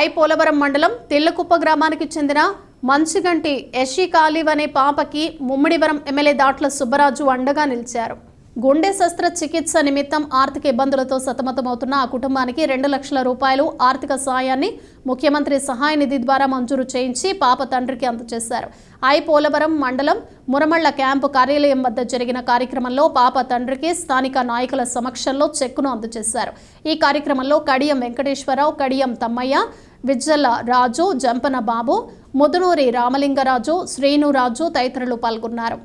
I Polavaram మండలం తెల్లకుప్ప గ్రామానికి చెందిన మంచిగంటి యషి కాలివ్ అనే పాపకి ముమ్మిడివరం ఎమ్మెల్యే దాట్ల సుబ్బరాజు అండగా నిలిచారు. గుండె శస్త్రచికిత్స నిమిత్తం ఆర్థిక ఇబ్బందులతో సతమతమవుతున్న ఆ కుటుంబానికి రెండు లక్షల రూపాయలు ఆర్థిక సాయాన్ని ముఖ్యమంత్రి సహాయ నిధి ద్వారా మంజూరు చేయించి పాప తండ్రికి అందజేశారు. ఐ. పోలవరం మండలం మురమళ్ళ క్యాంపు కార్యాలయం వద్ద జరిగిన కార్యక్రమంలో పాప తండ్రికి స్థానిక నాయకుల సమక్షంలో చెక్కును అందజేశారు. ఈ కార్యక్రమంలో కడియం వెంకటేశ్వరరావు కడియం తమ్మయ్య విజ్జల రాజు జంపన బాబు ముదునూరి రామలింగరాజు శ్రీనురాజు తదితరులు పాల్గొన్నారు.